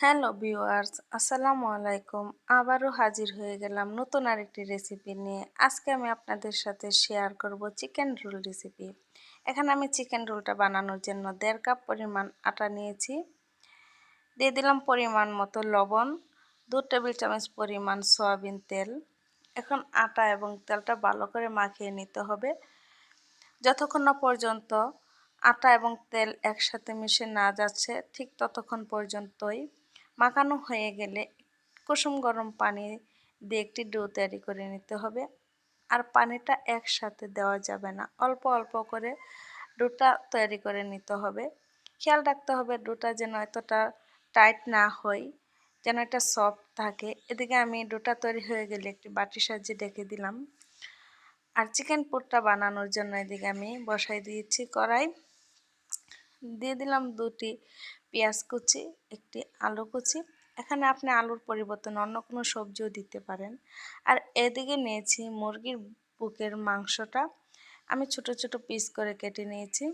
Hello viewers, আসসালামু আলাইকুম। আবারও হাজির হয়ে গেলাম নতুন আরেকটি রেসিপি নিয়ে। আজকে আমি আপনাদের সাথে শেয়ার করব চিকেন রোল রেসিপি এখানে আমি চিকেন রোলটা বানানোর জন্য দেড় কাপ পরিমাণ আটা নিয়েছি। দিয়ে দিলাম পরিমাণ মতো লবণ, দু টেবিল চামচ পরিমাণ সয়াবিন তেল। এখন আটা এবং তেলটা ভালো করে মাখিয়ে নিতে হবে। যতক্ষণ না পর্যন্ত আটা এবং তেল একসাথে মিশে না যাচ্ছে, ঠিক ততক্ষণ পর্যন্তই মাখানো হয়ে গেলে কুসুম গরম পানি দিয়ে একটি ডো তৈরি করে নিতে হবে। আর পানিটা একসাথে দেওয়া যাবে না। অল্প অল্প করে ডোটা তৈরি করে নিতে হবে। খেয়াল রাখতে হবে ডোটা যেন এতটা টাইট না হয়, যেন এটা সফট থাকে। এদিকে আমি ডোটা তৈরি হয়ে গেলে একটি বাটির সাহায্যে ডেকে দিলাম। আর চিকেন পুরটা বানানোর জন্য এদিকে আমি বসাই দিয়েছি কড়াই। দিয়ে দিলাম দুটি পেঁয়াজ কুচি, একটি আলু কুচি। এখানে আপনি আলুর পরিবর্তন অন্য কোনো সবজিও দিতে পারেন। আর এদিকে নিয়েছি মুরগির বুকের মাংসটা। আমি ছোট ছোট পিস করে কেটে নিয়েছি।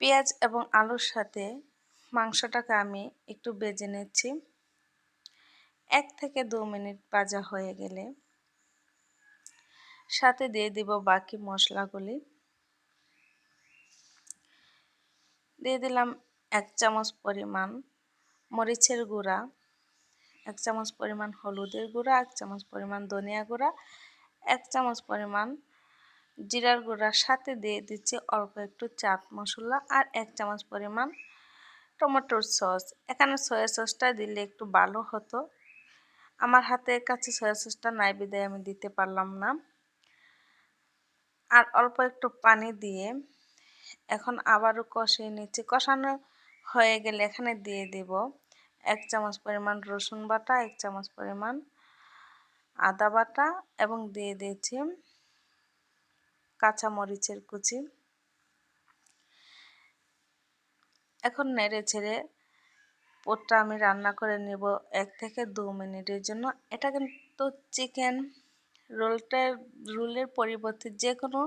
পেঁয়াজ এবং আলুর সাথে মাংসটাকে আমি একটু বেজে নিচ্ছি। এক থেকে দু মিনিট ভাজা হয়ে গেলে সাথে দিয়ে দিব বাকি মশলাগুলি। দিয়ে দিলাম এক চামচ পরিমাণ মরিচের গুঁড়া, এক চামচ পরিমাণ হলুদের গুঁড়া, এক চামচ পরিমাণ ধনিয়া গুঁড়া, এক চামচ পরিমাণ জিরার গুঁড়ার সাথে দিয়ে দিচ্ছি অল্প একটু চাট মশলা আর এক চামচ পরিমাণ টমেটোর সস। এখানে সয়া সসটা দিলে একটু ভালো হতো। আমার হাতের কাছে সয়া সসটা নাই বিদায় আমি দিতে পারলাম না। আর অল্প একটু পানি দিয়ে এখন আবারও কষিয়ে নিচ্ছি। কষানো হয়ে গেলে এখানে দিয়ে দেব এক চামচ পরিমাণ রসুন বাটা, এক চামচ পরিমাণ আদা বাটা এবং দিয়ে দিয়েছি কাঁচা মরিচের কুচি। এখন নেড়ে ছেড়ে পোটটা আমি রান্না করে নেব এক থেকে দু মিনিটের জন্য। এটা কিন্তু চিকেন রোলটা রোলের পরিবর্তে যে কোনো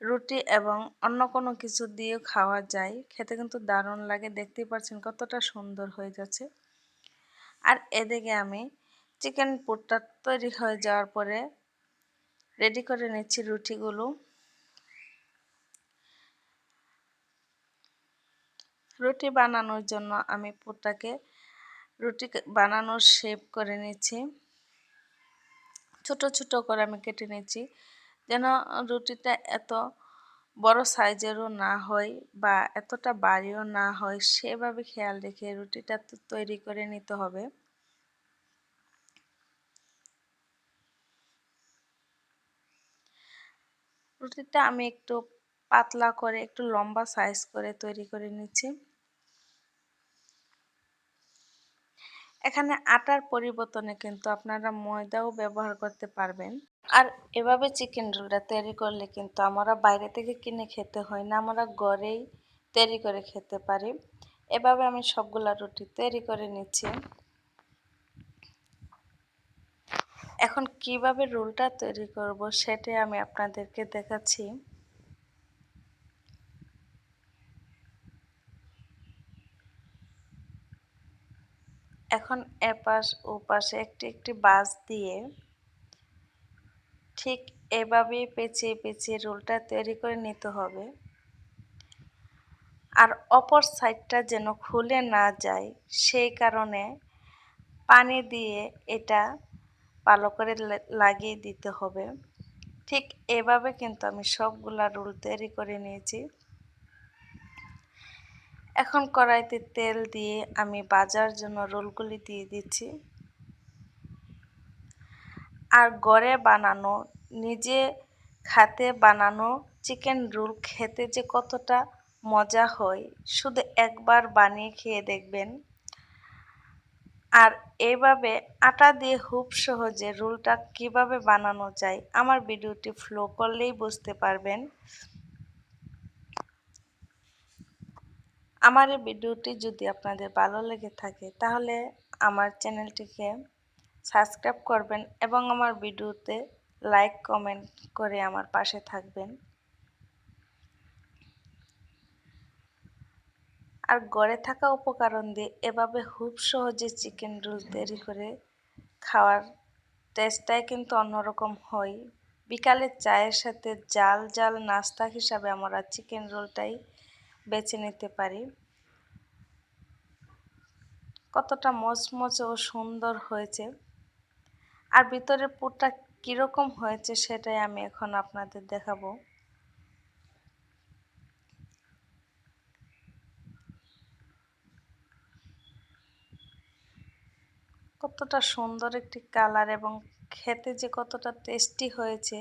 রুটি এবং অন্য কোনো কিছু দিয়ে খাওয়া যায়। খেতে কিন্তু দারুণ লাগে। দেখতেই পাচ্ছেন কতটা সুন্দর হয়ে যাচ্ছে আর এদিকে আমি চিকেন পুরটা তৈরি হয়ে যাওয়ার পরে রেডি করে নিচ্ছি রুটিগুলো। রুটি বানানোর জন্য আমি পুরটাকে রুটি বানানোর শেপ করে নিচ্ছি। ছোট ছোট করে আমি কেটে নিচ্ছি। যেন রুটিটা এত বড় সাইজেরও না হয় বা এতটা বাড়িও না হয়, সেভাবে খেয়াল রেখে রুটিটা তো তৈরি করে নিতে হবে। রুটিটা আমি একটু পাতলা করে, একটু লম্বা সাইজ করে তৈরি করে নিচ্ছি। এখানে আটার পরিবর্তনে কিন্তু আপনারা ময়দাও ব্যবহার করতে পারবেন। আর এভাবে চিকেন রোলটা তৈরি করলে কিন্তু আমরা বাইরে থেকে কিনে খেতে হয় না, আমরা ঘরেই তৈরি করে খেতে পারি। এভাবে আমি সবগুলা রুটি তৈরি করে নিচ্ছি। এখন কীভাবে রোলটা তৈরি করব সেটাই আমি আপনাদেরকে দেখাচ্ছি। এখন এপাশ ও পাশে একটি একটি বাস দিয়ে ঠিক এভাবেই পেঁচিয়ে পেঁচিয়ে রোলটা তৈরি করে নিতে হবে। আর অপর সাইডটা যেন খুলে না যায়, সেই কারণে পানি দিয়ে এটা ভালো করে লাগিয়ে দিতে হবে। ঠিক এভাবে কিন্তু আমি সবগুলা রোল তৈরি করে নিয়েছি। এখন কড়াইতে তেল দিয়ে আমি বাজার জন্য রোলগুলি দিয়ে দিচ্ছি। আর গড়ে বানানো, নিজে খাতে বানানো চিকেন রোল খেতে যে কতটা মজা হয়, শুধু একবার বানিয়ে খেয়ে দেখবেন। আর এইভাবে আটা দিয়ে খুব সহজে রোলটা কীভাবে বানানো যায়, আমার ভিডিওটি ফ্লো করলেই বুঝতে পারবেন। আমার এই ভিডিওটি যদি আপনাদের ভালো লেগে থাকে, তাহলে আমার চ্যানেলটিকে সাবস্ক্রাইব করবেন এবং আমার ভিডিওতে লাইক, কমেন্ট করে আমার পাশে থাকবেন। আর গড়ে থাকা উপকরণ দিয়ে এভাবে খুব সহজে চিকেন রোল তৈরি করে খাওয়ার টেস্টটাই কিন্তু অন্যরকম হয়। বিকালের চায়ের সাথে জাল জাল নাস্তা হিসাবে আমরা চিকেন রোলটাই বেছে নিতে পারি। কতটা মচমচ ও সুন্দর হয়েছে। আর ভিতরের পুরটা কীরকম হয়েছে সেটাই আমি এখন আপনাদের দেখাবো। কতটা সুন্দর একটি কালার এবং খেতে যে কতটা টেস্টি হয়েছে